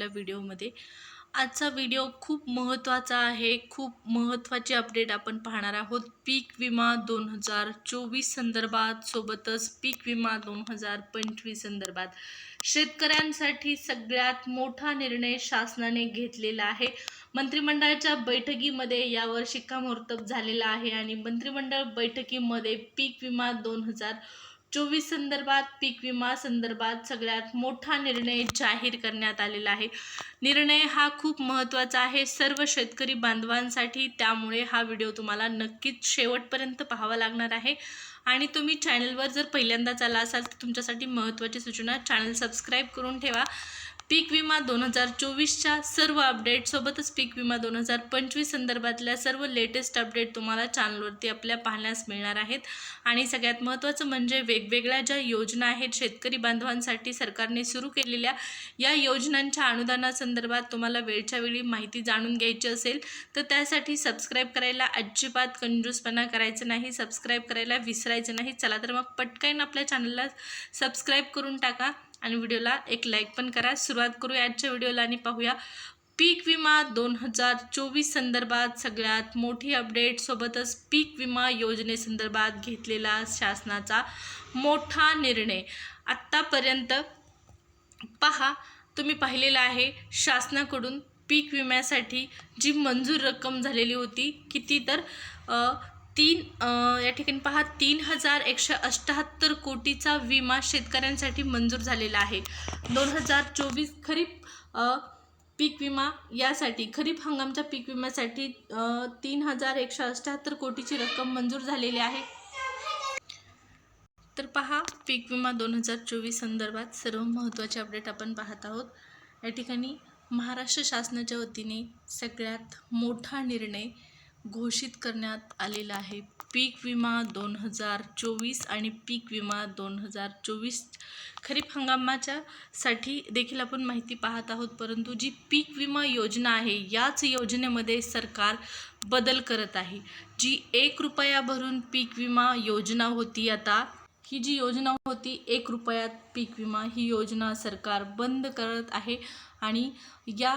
आपल्या व्हिडिओमध्ये. आजचा व्हिडिओ खूप महत्त्वाचा आहे. खूप महत्त्वाची अपडेट आपण पाहणार आहोत. पीक विमा दोन हजार चोवीस संदर्भात सोबतच पीक विमा दोन हजार पंचवीस संदर्भात. शेतकऱ्यांसाठी सगळ्यात मोठा निर्णय शासनाने घेतलेला आहे. मंत्रिमंडळाच्या बैठकीमध्ये यावर शिक्कामोर्तब झालेला आहे आणि मंत्रिमंडळ बैठकीमध्ये पीक विमा दोन हजार चोवीस संदर्भात पीक विमा संदर्भात सगळ्यात मोठा निर्णय जाहीर करण्यात आलेला आहे. निर्णय हा खूप महत्त्वाचा आहे सर्व शेतकरी बांधवांसाठी. त्यामुळे हा व्हिडिओ तुम्हाला नक्कीच शेवटपर्यंत पाहावा लागणार आहे. आणि तुम्ही चॅनलवर जर पहिल्यांदाच आला असाल तर तुमच्यासाठी महत्त्वाची सूचना चॅनल सबस्क्राईब करून ठेवा. पीक विमा दोन हजार चोवीसच्या सर्व अपडेटसोबतच पीक विमा दोन हजार पंचवीस संदर्भातल्या सर्व लेटेस्ट अपडेट तुम्हाला चॅनलवरती आपल्या पाहण्यास मिळणार आहेत. आणि सगळ्यात महत्त्वाचं म्हणजे वेगवेगळ्या ज्या योजना आहेत शेतकरी बांधवांसाठी सरकारने सुरू केलेल्या या योजनांच्या अनुदानासंदर्भात तुम्हाला वेळच्या वेळी माहिती जाणून घ्यायची असेल तर त्यासाठी सबस्क्राईब करायला अजिबात कंजूसपणा करायचं नाही सबस्क्राईब करायला विसरायचं नाही. चला तर मग पटकन आपल्या चॅनलला सबस्क्राईब करून टाका. आणि व्हिडिओला एक लाईक पण करा. सुरुवात करूया आजच्या व्हिडिओला आणि पाहूया. पीक विमा दोन हजार चोवीस संदर्भात सगळ्यात मोठी अपडेट सोबतच पीक विमा योजनेसंदर्भात घेतलेला शासनाचा मोठा निर्णय. आत्तापर्यंत पहा तुम्ही पाहिलेलं आहे शासनाकडून पीक विम्यासाठी जी मंजूर रक्कम झालेली होती किती तर तीन या ठिकाणी पहा तीन हजार एकशे अष्टाहत्तर कोटीचा विमा शेतकऱ्यांसाठी मंजूर झालेला आहे. दोन हजार चोवीस खरीप पीक विमा यासाठी खरीप हंगामच्या पीक विम्यासाठी तीन हजार एकशे अष्टाहत्तर कोटीची रक्कम मंजूर झालेली आहे. तर पहा पीक विमा दोन हजार चोवीस संदर्भात सर्व महत्त्वाचे अपडेट आपण पाहत आहोत. या ठिकाणी महाराष्ट्र शासनाच्या वतीने सगळ्यात मोठा निर्णय घोषित करण्यात आलेला आहे. पीक विमा दोन हजार चोवीस आणि पीक विमा दोन हजार चोवीस खरीप हंगामाच्या साठी देखील आपण माहिती पाहत आहोत. परंतु जी पीक विमा योजना आहे याच योजनेमध्ये सरकार बदल करत आहे. जी एक रुपया भरून पीक विमा योजना होती आता ही जी योजना होती एक रुपयात पीक विमा ही योजना सरकार बंद करत आहे. आणि या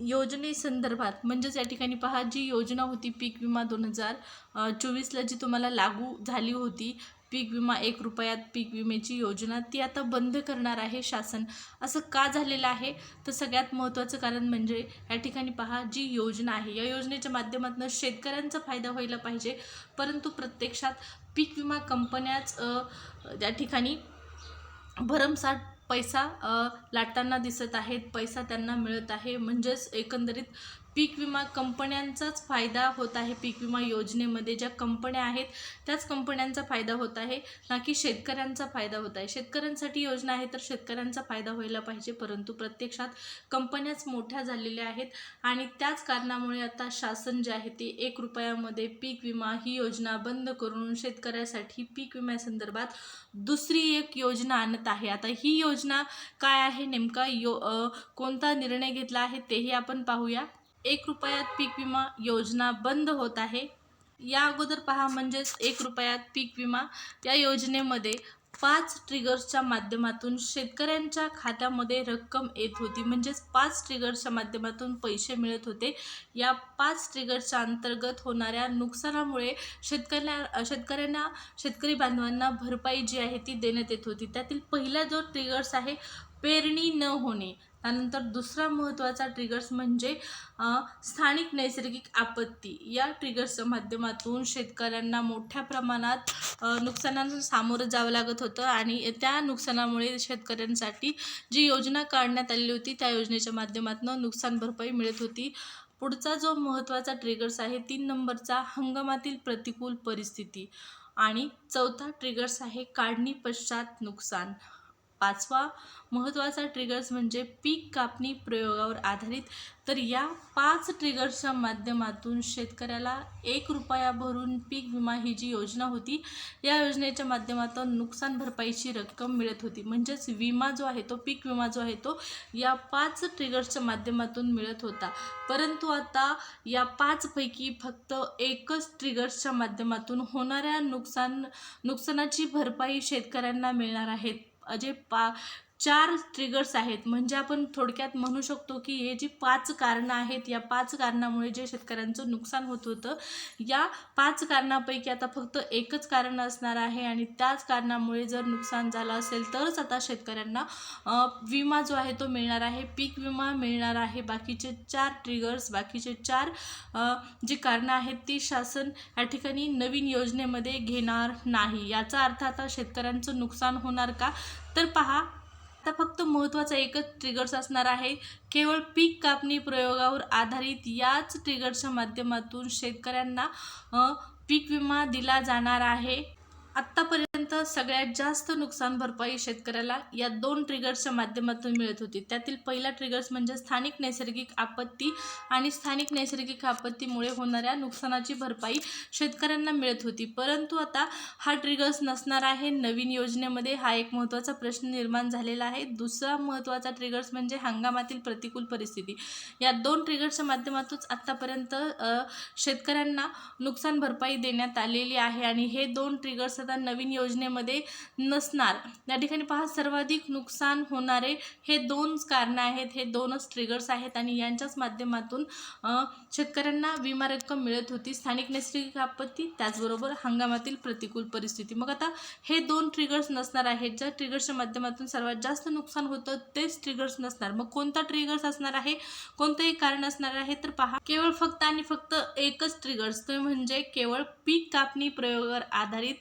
योजनेसंदर्भात म्हणजेच या ठिकाणी पहा जी योजना होती पीक विमा दोन हजार चोवीसला जी तुम्हाला लागू झाली होती पीक विमा एक रुपयात पीक विम्याची योजना ती आता बंद करणार आहे शासन. असं का झालेलं आहे? तर सगळ्यात महत्त्वाचं कारण म्हणजे या ठिकाणी पहा जी योजना आहे या योजनेच्या माध्यमातून शेतकऱ्यांचा फायदा व्हायला पाहिजे. परंतु प्रत्यक्षात पीक विमा कंपन्याच त्या या ठिकाणी भरमसाठ पैसा लाटताना दिसत आहेत पैसा त्यांना मिळत आहे. म्हणजेच एकंदरीत पीक विमा कंपन्यांचाच फायदा होत आहे पीक विमा योजनेमध्ये. ज्या कंपन्या आहेत त्याच कंपन्यांचा फायदा होत आहे ना की शेतकऱ्यांचा फायदा होत आहे. शेतकऱ्यांसाठी योजना आहे तर शेतकऱ्यांचा फायदा व्हायला पाहिजे. परंतु प्रत्यक्षात कंपन्याच मोठ्या झालेल्या आहेत आणि त्याच कारणामुळे आता शासन जे आहे ते एक रुपयामध्ये पीक विमा ही योजना बंद करून शेतकऱ्यासाठी पीक विम्यासंदर्भात दुसरी एक योजना आणत आहे. आता ही योजना काय आहे नेमका यो कोणता निर्णय घेतला आहे तेही आपण पाहूया. एक रुपयात पीक विमा योजना बंद होत आहे. या अगोदर पहा म्हणजेच एक रुपयात पीक विमा या योजनेमध्ये पाच ट्रिगर्सच्या माध्यमातून शेतकऱ्यांच्या खात्यामध्ये रक्कम येत होती. म्हणजेच पाच ट्रिगर्सच्या माध्यमातून पैसे मिळत होते. या पाच ट्रिगर्सच्या अंतर्गत होणाऱ्या नुकसानामुळे शेतकऱ्या शेतकऱ्यांना शेतकरी बांधवांना भरपाई जी आहे ती देण्यात येत होती. त्यातील पहिला जो ट्रिगर्स आहे पेरणी न होणे. त्यानंतर दुसरा महत्त्वाचा ट्रिगर्स म्हणजे स्थानिक नैसर्गिक आपत्ती. या ट्रिगर्सच्या माध्यमातून शेतकऱ्यांना मोठ्या प्रमाणात नुकसानांना सामोरं जावं लागत होतं आणि त्या नुकसानामुळे शेतकऱ्यांसाठी जी योजना काढण्यात आलेली होती त्या योजनेच्या माध्यमातून नुकसान भरपाई मिळत होती. पुढचा जो महत्त्वाचा ट्रिगर्स आहे तीन नंबरचा हंगामातील प्रतिकूल परिस्थिती. आणि चौथा ट्रिगर्स आहे काढणी पश्चात नुकसान. पाचवा महत्त्वाचा ट्रिगर्स म्हणजे पीक कापणी प्रयोगावर आधारित. तर या पाच ट्रिगर्सच्या माध्यमातून शेतकऱ्याला एक रुपया भरून पीक विमा ही जी योजना होती या योजनेच्या माध्यमातून नुकसान भरपाईची रक्कम मिळत होती. म्हणजेच विमा जो आहे तो पीक विमा जो आहे तो या पाच ट्रिगर्सच्या माध्यमातून मिळत होता. परंतु आता या पाचपैकी फक्त एकच ट्रिगर्सच्या माध्यमातून होणाऱ्या नुकसान नुकसानाची भरपाई शेतकऱ्यांना मिळणार आहेत जे पा चार ट्रिगर्स आहेत. म्हणजे आपण थोडक्यात म्हणू शकतो की हे जी पाच कारणं आहेत या पाच कारणामुळे जे शेतकऱ्यांचं नुकसान होत होतं या पाच कारणापैकी आता फक्त एकच कारण असणार आहे आणि त्याच कारणामुळे जर नुकसान झालं असेल तरच आता शेतकऱ्यांना विमा जो आहे तो मिळणार आहे पीक विमा मिळणार आहे. बाकीचे चार ट्रिगर्स बाकीचे चार जी कारणं आहेत ती शासन या ठिकाणी नवीन योजनेमध्ये घेणार नाही. याचा अर्थ आता शेतकऱ्यांचं नुकसान होणार का? तर पहा आता फक्त महत्त्वाचा एकच ट्रिगर्स असणार आहे. केवळ पीक कापणी प्रयोगावर आधारित याच ट्रिगर्सच्या माध्यमातून शेतकऱ्यांना पीक विमा दिला जाणार आहे. आत्तापर्यंत सगळ्यात जास्त नुकसान भरपाई शेतकऱ्याला या दोन ट्रिगर्सच्या माध्यमातून मिळत होती. त्यातील पहिला ट्रिगर्स म्हणजे स्थानिक नैसर्गिक आपत्ती आणि स्थानिक नैसर्गिक आपत्तीमुळे होणाऱ्या नुकसानाची भरपाई शेतकऱ्यांना मिळत होती. परंतु आता हा ट्रिगर्स नसणार आहे. नवीन योजनेमध्ये हा एक महत्त्वाचा प्रश्न निर्माण झालेला आहे. दुसरा महत्त्वाचा ट्रिगर्स म्हणजे हंगामातील प्रतिकूल परिस्थिती. या दोन ट्रिगर्सच्या माध्यमातून आत्तापर्यंत शेतकऱ्यांना नुकसान भरपाई देण्यात आलेली आहे आणि हे दोन ट्रिगर्स आता नवीन योजनेमध्ये नसणार. या ठिकाणी पहा सर्वाधिक नुकसान होणारे हे दोन कारणं आहेत. हे दोनच ट्रिगर्स आहेत आणि यांच्याच माध्यमातून शेतकऱ्यांना विमा रक्कम मिळत होती. स्थानिक नैसर्गिक आपत्ती त्याचबरोबर हंगामातील प्रतिकूल परिस्थिती. मग आता हे दोन ट्रिगर्स नसणार आहेत. ज्या ट्रिगर्सच्या माध्यमातून सर्वात जास्त नुकसान होतं तेच ट्रिगर्स नसणार. मग कोणता ट्रिगर्स असणार आहे? कोणतंही कारण असणार आहे? तर पहा केवळ फक्त आणि फक्त एकच ट्रिगर्स ते म्हणजे केवळ पीक कापणी प्रयोगावर आधारित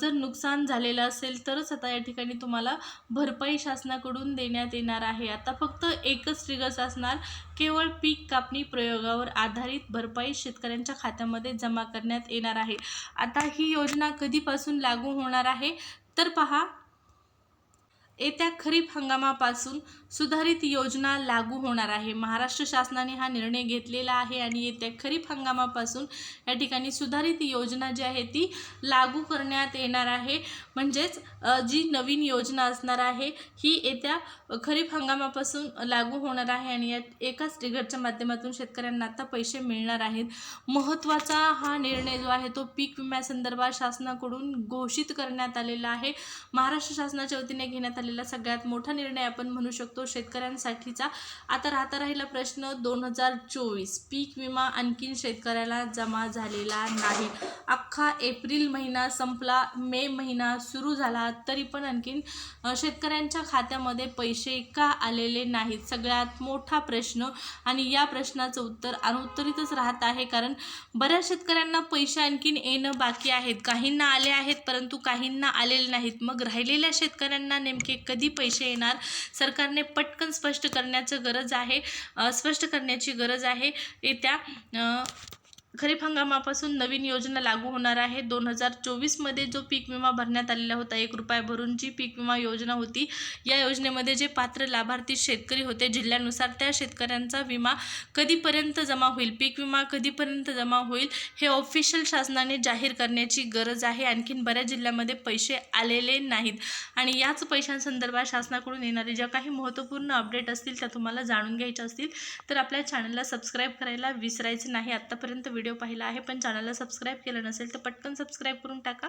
जर नुकसान झालेलं असेल तरच आता या ठिकाणी तुम्हाला भरपाई शासनाकडून देण्यात येणार आहे. आता फक्त एकच ट्रिगर्स असणार केवळ पीक कापणी प्रयोगावर आधारित भरपाई शेतकऱ्यांच्या खात्यामध्ये जमा करण्यात येणार आहे. आता ही योजना कधीपासून लागू होणार आहे? तर पहा येत्या खरीप हंगामापासून सुधारित योजना लागू होणार आहे. महाराष्ट्र शासनाने हा निर्णय घेतलेला आहे आणि येत्या खरीप हंगामापासून या ठिकाणी सुधारित योजना जी आहे ती लागू करण्यात येणार आहे. म्हणजेच जी नवीन योजना असणार आहे ही येत्या खरीप हंगामापासून लागू होणार आहे आणि या एकाच ट्रिगरच्या माध्यमातून शेतकऱ्यांना आता पैसे मिळणार आहेत. महत्त्वाचा हा निर्णय जो आहे तो पीक विम्यासंदर्भात शासनाकडून घोषित करण्यात आलेला आहे. महाराष्ट्र शासनाच्या वतीने घेण्यात झालेला सगळ्यात मोठा निर्णय आपण म्हणू शकतो शेतकऱ्यांसाठीचा. आता राहता राहिला प्रश्न दोन हजार चोवीस. पीक विमा आणखीन शेतकऱ्याला जमा झालेला नाही. अख्खा एप्रिल महिना संपला मे महिना सुरू झाला तरी पण आणखीन शेतकऱ्यांच्या खात्यामध्ये पैसे का आलेले नाहीत? सगळ्यात मोठा प्रश्न आणि या प्रश्नाचं उत्तर अनुत्तरितच राहत आहे कारण बऱ्याच शेतकऱ्यांना पैसे आणखीन येणं बाकी आहेत. काहींना आले आहेत परंतु काहींना आलेले नाहीत. मग राहिलेल्या शेतकऱ्यांना नेमके कधी पैसे येणार? सरकारने पटकन स्पष्ट करण्याचं गरज आहे. स्पष्ट करण्याची गरज आहे. येत्या खरीप हंगामापासून नवीन योजना लागू होणार आहे. दोन हजार चोवीसमध्ये जो पीक विमा भरण्यात आलेला होता एक रुपया भरून जी पीक विमा योजना होती या योजनेमध्ये जे पात्र लाभार्थी शेतकरी होते जिल्ह्यानुसार त्या शेतकऱ्यांचा विमा कधीपर्यंत जमा होईल पीक विमा कधीपर्यंत जमा होईल हे ऑफिशियल शासनाने जाहीर करण्याची गरज आहे. आणखीन बऱ्याच जिल्ह्यामध्ये पैसे आलेले नाहीत. आणि याच पैशांसंदर्भात शासनाकडून येणारे ज्या काही महत्त्वपूर्ण अपडेट असतील त्या तुम्हाला जाणून घ्यायच्या असतील. तर आपल्या चॅनलला सबस्क्राईब करायला विसरायचं नाही. आत्तापर्यंत व्हिडिओ पाहिला आहे पण चॅनलला सबस्क्राईब केलं नसेल तर पटकन सबस्क्राईब करून टाका.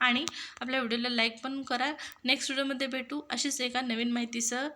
आणि आपल्या व्हिडिओला लाईक पण करा. नेक्स्ट व्हिडिओमध्ये भेटू अशीच एका नवीन माहितीसह.